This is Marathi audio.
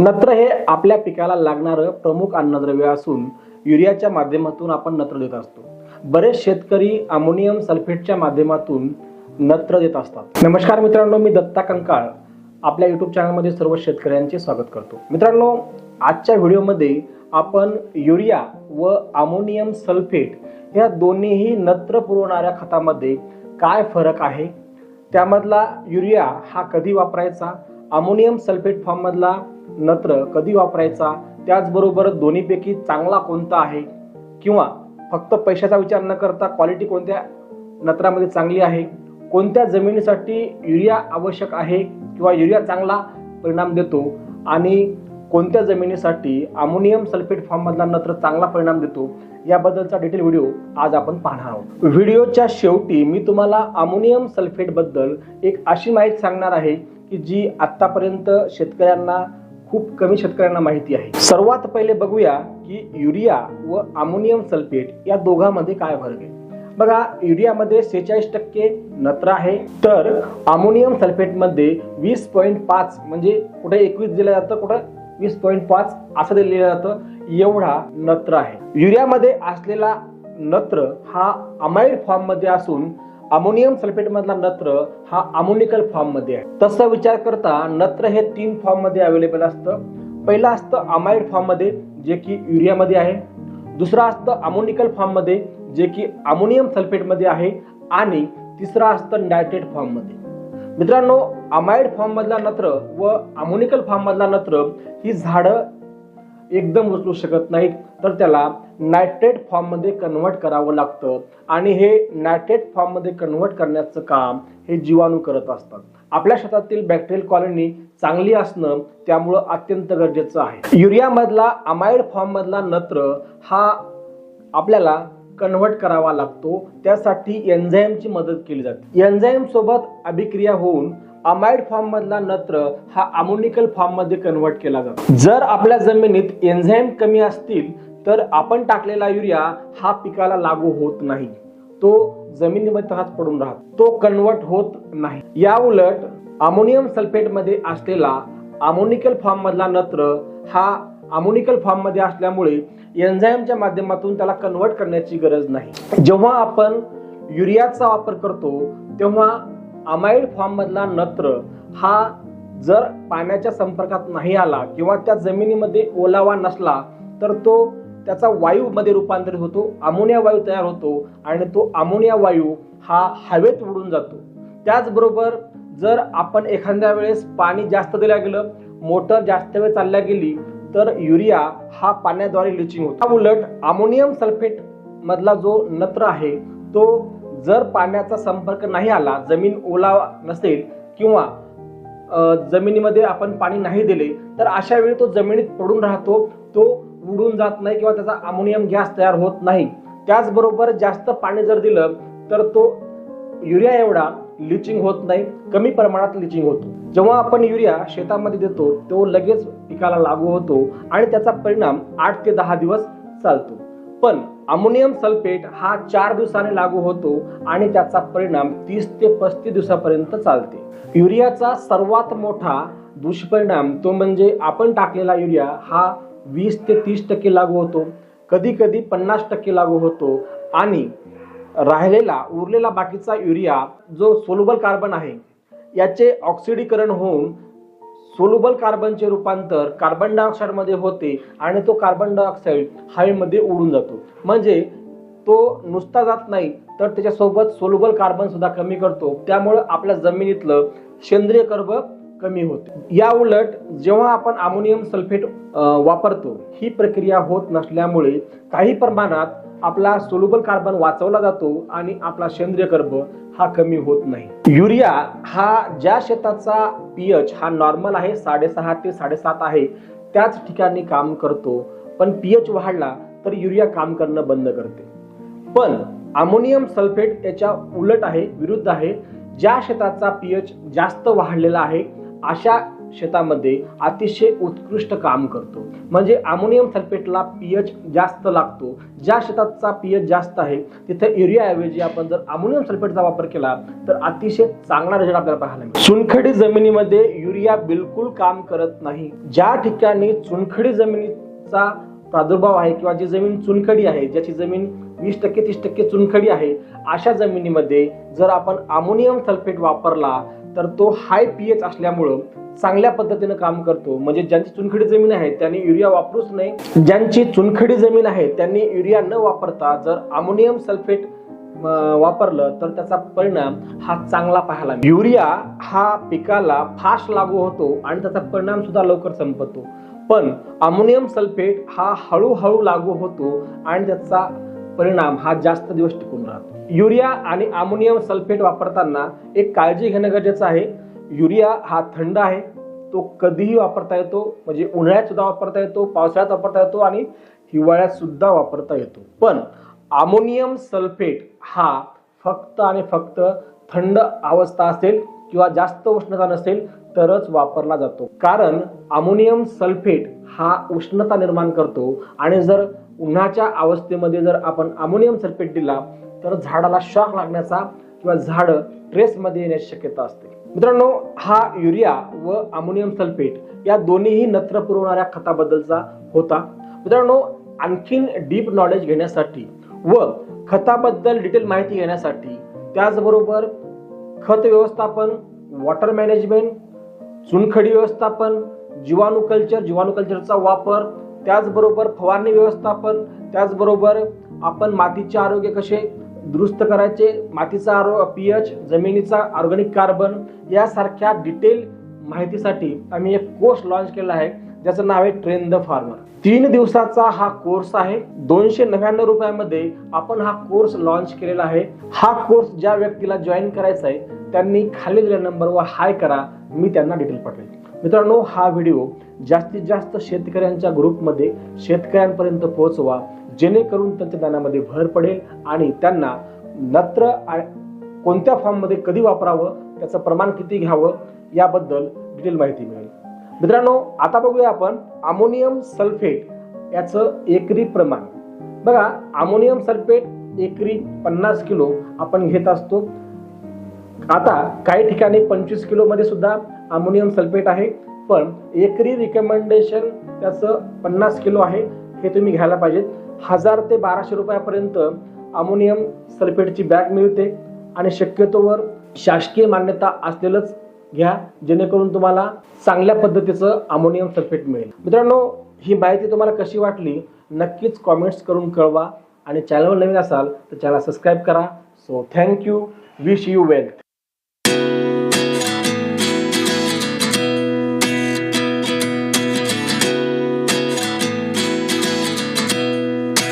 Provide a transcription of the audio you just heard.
नत्र हे आपल्या पिकाला लागणारं प्रमुख अन्नद्रव्य असून युरियाच्या माध्यमातून आपण नत्र देत असतो. बरेच शेतकरी अमोनियम सल्फेटच्या माध्यमातून नत्र देत असतात. नमस्कार मित्रांनो मी दत्ता कंकाळ. आपल्या युट्यूब चॅनलमध्ये सर्व शेतकऱ्यांचे स्वागत करतो. मित्रांनो आजच्या व्हिडिओमध्ये आपण युरिया व अमोनियम सल्फेट या दोन्हीही नत्र पुरवणाऱ्या खतामध्ये काय फरक आहे? त्यामधला युरिया हा कधी वापरायचा? अमोनियम सल्फेट फॉर्ममधला नत्र कधी वापरायचा? त्याचबरोबर दोन्हीपैकी चांगला कोणता आहे? किंवा फक्त पैशाचा विचार न करता क्वालिटी कोणत्या नत्रामध्ये चांगली आहे? कोणत्या जमिनीसाठी युरिया आवश्यक आहे? किंवा युरिया चांगला परिणाम देतो? आणि कोणत्या जमिनीसाठी अमोनियम सल्फेट फॉर्ममधला नत्र चांगला परिणाम देतो? याबद्दलचा डिटेल व्हिडिओ आज आपण पाहणार आहोत. व्हिडिओच्या शेवटी मी तुम्हाला अमोनियम सल्फेटबद्दल एक अशी माहिती सांगणार आहे की जी आत्तापर्यंत शेतकऱ्यांना खूप कमी शेतकऱ्यांना माहिती आहे. सर्वात पहिले बघूया की युरिया व अमोनियम सल्फेट या दोघांमध्ये काय फरक आहे. बघा युरियामध्ये सेहेचाळीस टक्के नत्र आहे तर अमोनियम सल्फेटमध्ये वीस पॉईंट पाच म्हणजे कुठे एकवीस दिलं जातं कुठं वीस पॉईंट पाच असं दिलं जातं एवढा नत्र आहे. युरियामध्ये असलेला नत्र हा अमाइड फॉर्ममध्ये असून अमोनियम सल्फेट मधला नत्र हा अमोनिकल फॉर्ममध्ये आहे. तसा विचार करता नत्र हे तीन फॉर्ममध्ये अवेलेबल असतं. पहिलं असतं अमाइड फॉर्ममध्ये जे की युरियामध्ये आहे. दुसरं असतं अमोनिकल फॉर्ममध्ये जे की अमोनियम सल्फेटमध्ये आहे. आणि तिसरं असतं नायट्रेट फॉर्ममध्ये. मित्रांनो अमाइड फॉर्म मधला नत्र व अमोनिकल फॉर्म मधला नत्र ही झाडं एकदम उचलू शकत नाहीत तर त्याला नायट्रेट फॉर्ममध्ये कन्वर्ट करावं लागतं. आणि हे नायट्रेट फॉर्ममध्ये कन्वर्ट करण्याचं काम हे जीवाणू करत असतात. आपल्या शेतातील बॅक्टेरियल कॉलनी चांगली असणं त्यामुळं अत्यंत गरजेचं आहे. युरियामधला अमाइड फॉर्ममधला नत्र हा आपल्याला कन्वर्ट करावा लागतो. त्यासाठी एन्झाईमची मदत केली जाते. एन्झाईम सोबत अभिक्रिया होऊन अमाइड फॉर्म मधला नत्र हा अमोनिकल फॉर्ममध्ये कन्वर्ट केला जातो. जर आपल्या जमिनीत एन्झाईम कमी असतील तर आपण टाकलेला युरिया हा पिकाला लागू होत नाही. तो जमिनीमध्ये तसाच पडून राहतो. तो कन्वर्ट होत नाही. या उलट अमोनियम सल्फेटमध्ये असलेला अमोनिकल फॉर्म मधला नत्र हा अमोनिकल फॉर्ममध्ये असल्यामुळे एन्झाईमच्या माध्यमातून त्याला कन्वर्ट करण्याची गरज नाही. जेव्हा आपण युरियाचा वापर करतो तेव्हा अमाइड फॉर्ममधला नत्र हा जर पाण्याच्या संपर्कात नाही आला किंवा त्या जमिनीमध्ये ओलावा नसला तर तो त्याचा वायूमध्ये रूपांतरित होतो अमोनिया वायू तयार होतो आणि तो अमोनिया वायू हा हवेत उडून जातो. त्याचबरोबर जर आपण एखाद्या वेळेस पाणी जास्त दिल्या गेलं मोटर जास्त वेळ चालल्या गेली तर युरिया हा पाण्याद्वारे लिचिंग होतो. उलट अमोनियम सल्फेट मधला जो नत्र आहे तो जर पाण्याचा संपर्क नाही आला जमीन ओलावा नसेल किंवा जमिनीमध्ये आपण पाणी नाही दिले तर अशा वेळी तो जमिनीत पडून राहतो तो उडून जात नाही किंवा त्याचा अमोनियम गॅस तयार होत नाही. त्याचबरोबर जास्त पाणी जर दिलं तर तो युरिया एवढा लिचिंग होत नाही कमी प्रमाणात लिचिंग होतो. जेव्हा आपण युरिया शेतामध्ये देतो तो लगेच पिकाला लागू होतो आणि त्याचा परिणाम आठ ते दहा दिवस चालतो. पण अमोनियम सल्फेट हा चार दिवसाने लागू होतो आणि त्याचा परिणाम तीस ते पस्तीस दिवसापर्यंत चालते. युरियाचा सर्वात मोठा दुष्परिणाम तो म्हणजे आपण टाकलेला युरिया हा वीस ते तीस टक्के लागू होतो कधी कधी पन्नास टक्के लागू होतो आणि राहिलेला उरलेला बाकीचा युरिया जो सोलुबल कार्बन आहे याचे ऑक्सिडीकरण होऊन सोलुबल कार्बनचे रूपांतर कार्बन डायऑक्साईडमध्ये होते आणि तो कार्बन डायऑक्साईड हवेमध्ये उडून जातो. म्हणजे तो नुसता जात नाही तर त्याच्यासोबत सोलुबल कार्बन सुद्धा कमी करतो. त्यामुळं आपल्या जमिनीतलं सेंद्रिय कर्ब कमी होते. या उलट जेव्हा आपण अमोनियम सल्फेट वापरतो ही प्रक्रिया होत नसल्यामुळे काही प्रमाणात आपला सोलुबल कार्बन वाचवला जातो आणि आपला सेंद्रिय कर्ब हा कमी होत नाही. युरिया हा ज्या शेताचा पीएच हा नॉर्मल आहे साडेसहा ते साडेसात आहे त्याच ठिकाणी काम करतो. पण पीएच वाढला तर युरिया काम करणं बंद करते. पण अमोनियम सल्फेट याच्या उलट आहे विरुद्ध आहे. ज्या शेताचा पीएच जास्त वाढलेला आहे अशा शेतामध्ये अतिशय उत्कृष्ट काम करतो. म्हणजे अमोनियम सल्फेटला पीएच जास्त लागतो. ज्या शेताचा पीएच जास्त आहे तिथे युरियाऐवजी आपण जर अमोनियम सल्फेटचा वापर केला तर अतिशय चांगला रिझल्ट आपल्याला पाहायला मिळतो. चुनखडी जमिनीमध्ये युरिया बिलकुल काम करत नाही. ज्या ठिकाणी चुनखडी जमिनीचा प्रादुर्भाव आहे किंवा जी जमीन चुनखडी आहे ज्याची जमीन वीस टक्के तीस टक्के चुनखडी आहे अशा जमिनीमध्ये जर आपण अमोनियम सल्फेट वापरला तर तो हाय पीएच असल्यामुळं चांगल्या पद्धतीनं काम करतो. म्हणजे ज्यांची चुनखडी जमीन आहे त्यांनी युरिया वापरूच नाही. ज्यांची चुनखडी जमीन आहे त्यांनी युरिया न वापरता जर अमोनियम सल्फेट वापरलं तर त्याचा परिणाम हा चांगला पाहायला युरिया हा पिकाला फास्ट लागू होतो आणि त्याचा परिणाम सुद्धा लवकर संपतो. पण अमोनियम सल्फेट हा हळूहळू लागू होतो आणि त्याचा परिणाम हा जास्त दिवस टिकून राहतो. युरिया आणि अमोनियम सल्फेट वापरताना एक काळजी घेणं गरजेचं आहे. युरिया हा थंड आहे. तो कधीही वापरता येतो. म्हणजे उन्हाळ्यात सुद्धा वापरता येतो पावसाळ्यात वापरता येतो आणि हिवाळ्यात सुद्धा वापरता येतो. पण अमोनियम सल्फेट हा फक्त आणि फक्त थंड अवस्था असेल किंवा जास्त उष्णता नसेल तरच वापरला जातो. कारण अमोनियम सल्फेट हा उष्णता निर्माण करतो आणि जर उन्हाच्या अवस्थेमध्ये जर आपण अमोनियम सल्फेट दिला तर झाडाला शॉक लागण्याचा किंवा झाड ट्रेसमध्ये येण्याची शक्यता असते. मित्रांनो हा युरिया व अमोनियम सल्फेट या दोन्हीही नत्र पुरवणाऱ्या खताबद्दलचा होता. मित्रांनो आणखीन डीप नॉलेज घेण्यासाठी व खताबद्दल डिटेल माहिती घेण्यासाठी त्याचबरोबर खत व्यवस्थापन वॉटर मॅनेजमेंट चुनखडी व्यवस्थापन जीवाणू कल्चर जीवाणू कल्चरचा वापर त्याचबरोबर फवारणी व्यवस्थापन त्याचबरोबर आपण मातीचे आरोग्य कसे दुरुस्त करायचे मातीचा आरो पी एच जमिनीचा ऑर्गॅनिक कार्बन यासारख्या डिटेल माहितीसाठी आम्ही एक कोर्स लॉन्च केला आहे ज्याचं नाव आहे ट्रेन द फार्मर तीन दिवसाचा हा कोर्स आहे. दोनशे नव्याण्णव रुपयामध्ये आपण हा कोर्स लॉन्च केलेला आहे. हा कोर्स ज्या व्यक्तीला जॉईन करायचा आहे त्यांनी खाली दिलेल्या नंबरवर हाय करा. मी त्यांना डिटेल पाठवेल मित्रांनो हा व्हिडिओ जास्तीत जास्त शेतकऱ्यांच्या ग्रुपमध्ये शेतकऱ्यांपर्यंत पोहोचवा जेणेकरून त्यांच्या ज्ञानामध्ये भर पडेल आणि त्यांना नत्र कोणत्या फॉर्ममध्ये कधी वापरावं त्याचं प्रमाण किती घ्यावं याबद्दल डिटेल माहिती मिळेल. मित्रांनो आता बघूया आपण अमोनियम सल्फेट याचं एकरी प्रमाण. बघा अमोनियम सल्फेट एकरी पन्नास किलो आपण घेत असतो. आता काही ठिकाणी पंचवीस किलोमध्ये सुद्धा अमोनियम सल्फेट आहे पण एकरी रिकमेंडेशन त्याचं पन्नास किलो आहे हे तुम्ही घ्यायला पाहिजेत. हजार ते बाराशे रुपयापर्यंत अमोनियम सल्फेटची बॅग मिळते आणि शक्यतोवर शासकीय मान्यता असलेलंच घ्या जेणेकरून तुम्हाला चांगल्या पद्धतीचं अमोनियम सल्फेट मिळेल. मित्रांनो ही माहिती तुम्हाला कशी वाटली नक्कीच कॉमेंट्स करून कळवा. आणि चॅनलवर नवीन असाल तर चॅनल सबस्क्राईब करा. So thank you wish you wealth